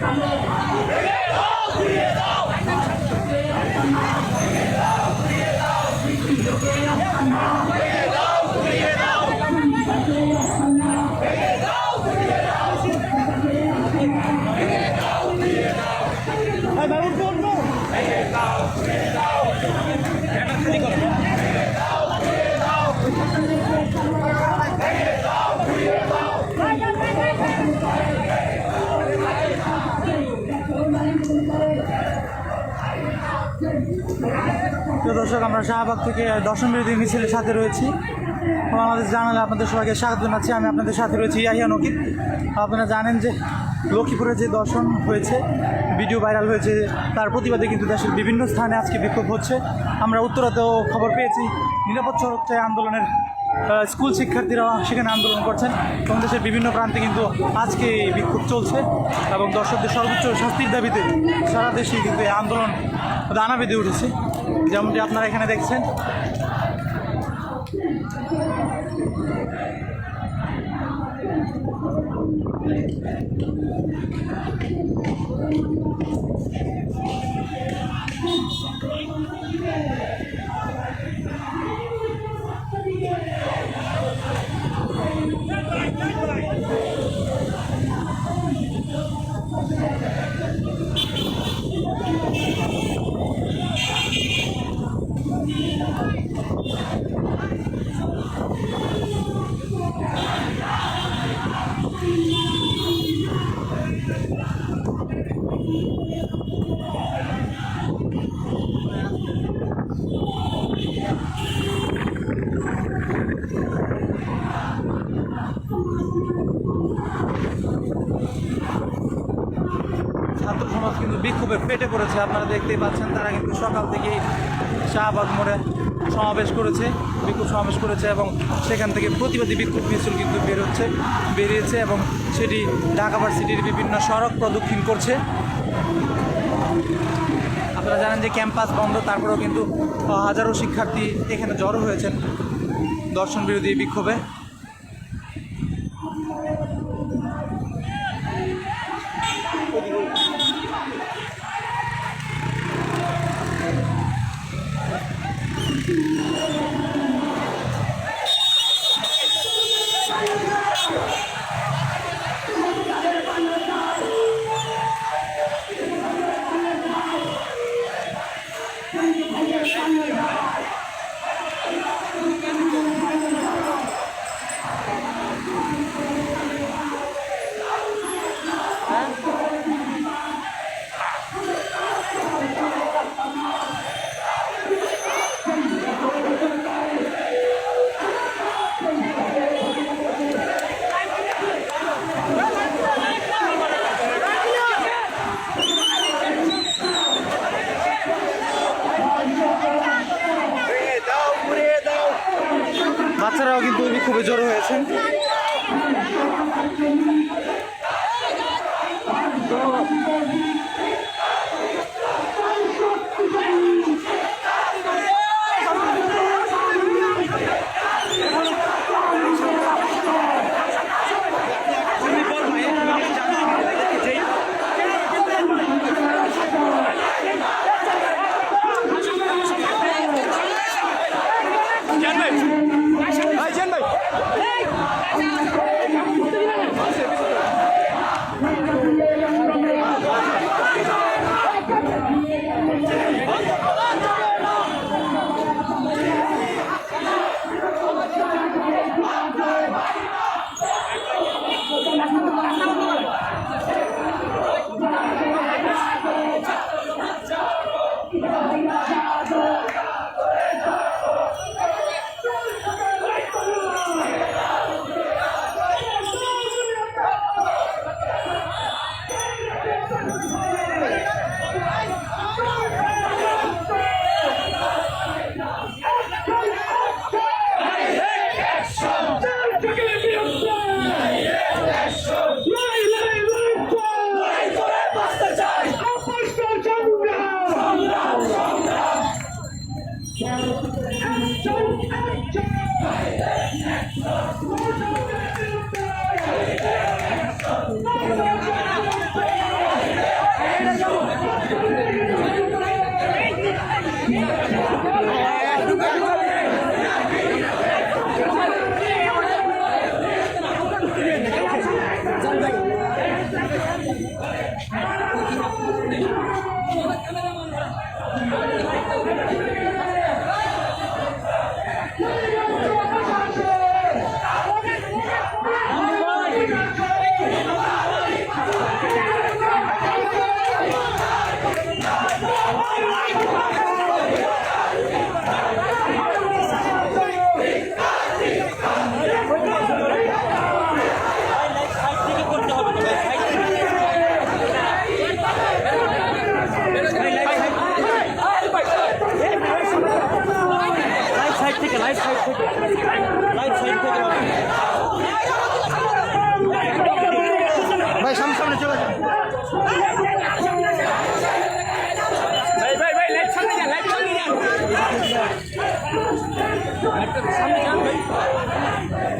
咱们都好 তো দর্শক, আমরা শাহবাগ থেকে দশম বিরোধী মিছিলের সাথে রয়েছি। এবং আমাদের জানালে আপনাদের সবাইকে স্বাগত জানাচ্ছি। আমি আপনাদের সাথে রয়েছি ইয়াহিয়া নকিব আপনারা জানেন যে লক্ষ্মীপুরে যে দর্শন হয়েছে, ভিডিও ভাইরাল হয়েছে, তার প্রতিবাদে কিন্তু দেশের বিভিন্ন স্থানে আজকে বিক্ষোভ হচ্ছে। আমরা উত্তরাতেও খবর পেয়েছি, নিরাপদ সড়ক আন্দোলনের স্কুল শিক্ষার্থীরা সেখানে আন্দোলন করছেন এবং দেশের বিভিন্ন প্রান্তে কিন্তু আজকে এই বিক্ষোভ চলছে এবং দর্শকদের সর্বোচ্চ শাস্তির দাবিতে সারা দেশে কিন্তু এই আন্দোলন দানা বেঁধে উঠেছে। যেমনটি আপনারা এখানে দেখছেন। ছাত্র পড়েছে আপনারা দেখতেই পাচ্ছেন, তারা কিন্তু সকাল থেকেই শাহবাগ মোড়ে সমাবেশ করেছে, বিক্ষোভ সমাবেশ করেছে এবং সেখান থেকে প্রতিবাদী বিক্ষোভ মিছিল কিন্তু বেরোচ্ছে বেরিয়েছে এবং সেটি ঢাকা ভার্সিটির বিভিন্ন সড়ক প্রদক্ষিণ করছে। আপনারা জানেন যে ক্যাম্পাস বন্ধ, তারপরেও কিন্তু হাজারো শিক্ষার্থী এখানে জড়ো হয়েছেন দর্শন বিরোধী বিক্ষোভে।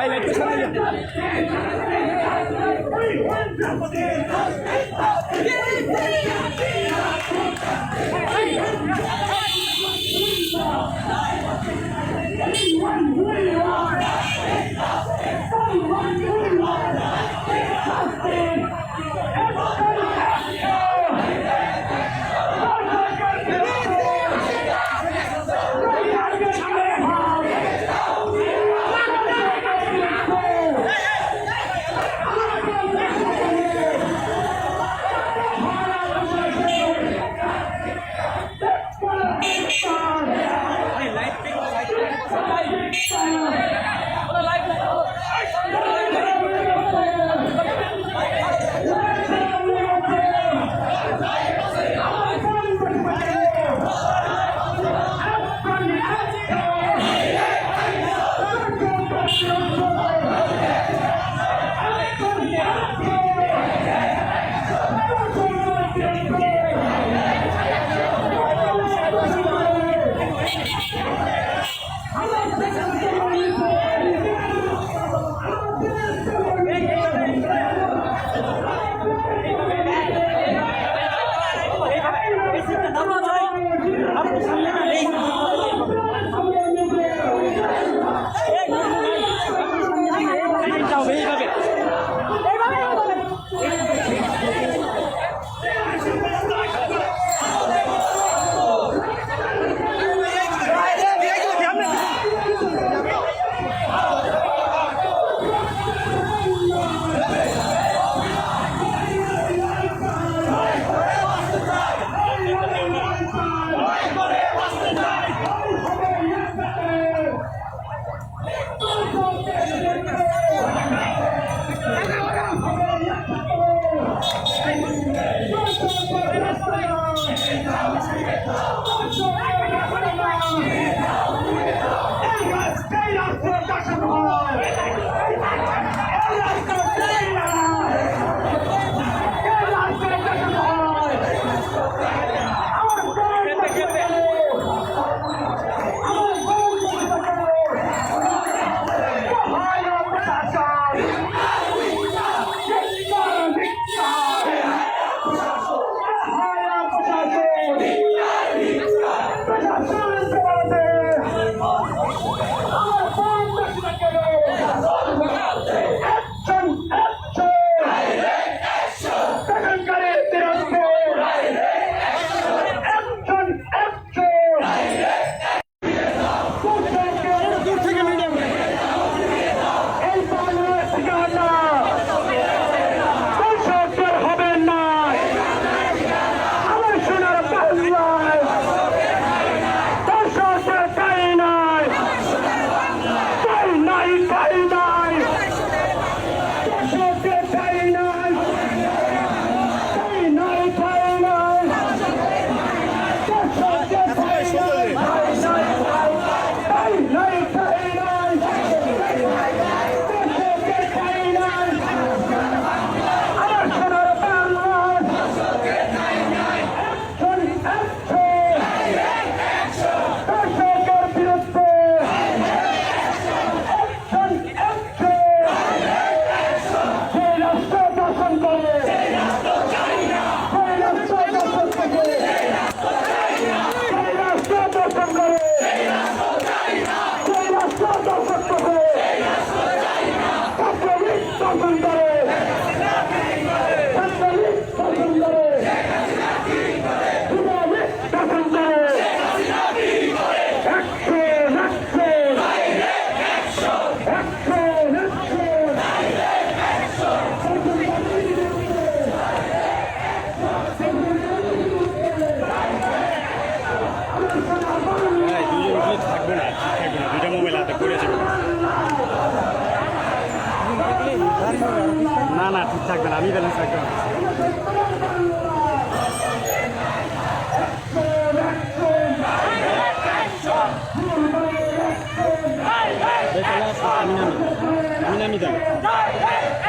ভাই একটু সামনে Someone who loves us,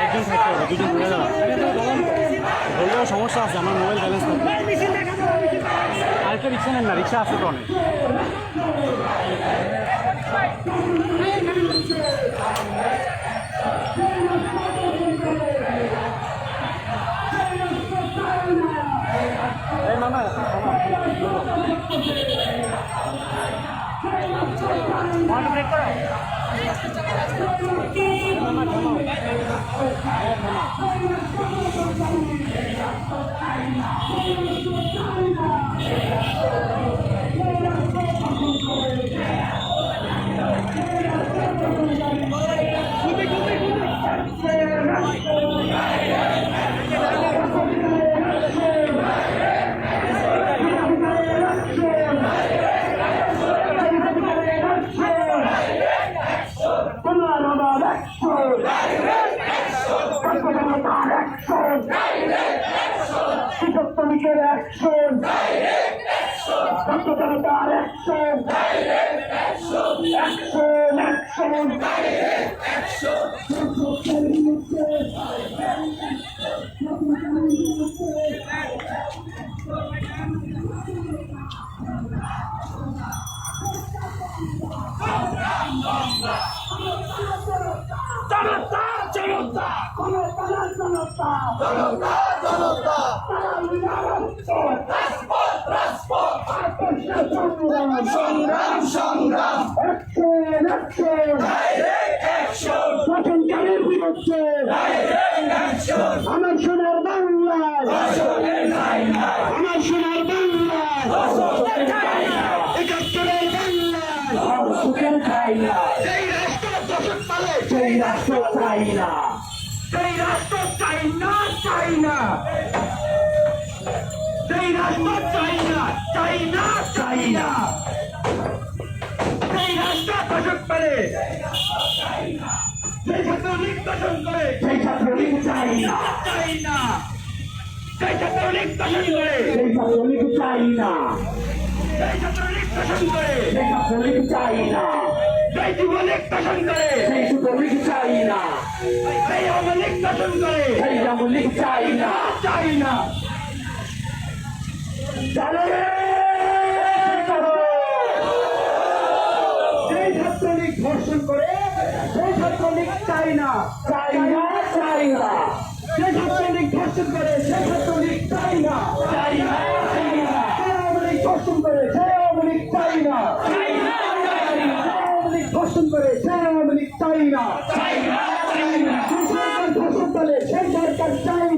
একজন থাকতে হবে দুজন ঘুরে সমস্যা আছে আমার মোবাইল ব্যালেন্স থাকবে আরেকটা রিক্সা নেন না রিক্সা আছে তো অনেক এই মামা শ্রমিকের অ্যাকশন কৃষকতার অ্যাকশন অ্যাকশন অ্যাকশন জনতা জনতা জনতা জনতা সংগ্রাম সংগ্রাম। গঠনকারীর বিরুদ্ধে আমার সোনার বাংলায় আমার সোনার বাংলায় একাত্তরের না সেই রাষ্ট্র দশক পালে। সেই রাষ্ট্র চাই না সেই রাষ্ট্র চাই না চাই না। সেই রাষ্ট্র চাই না চাই না চাই না। সেই রাষ্ট্র দশক পালে সেই ছাত্রলীগ দশন করে সেই ছাত্রলীগ চাই। না চাই না। সেই ছাত্রলীগ দশন করে সেই ছাত্রলীগ চাই না। সেই ছাত্রলীগ দশন করে সেই ছাত্রলীগ চাই না। সেই যুবলীগ দশন করে। যুবলীগ চাই না। সেই আওয়ামী দশন করে সেই আওয়ামী চাই না। চাই না সেই ছাত্রলীগ ধর্ষণ করে সেই ছাত্রলীগ চাই না। চাই না চাই না। সেই ছাত্রলীগ ধর্ষণ করে সেই ছাত্রলীগ চাই না। চাই না চাই না। আওয়ামী লীগ ধর্ষণ করে সেই আওয়ামী লীগ চাই না। চাই না আওয়ামী লীগ ধর্ষণ করে লীগ চাই না সেই সরকার চাই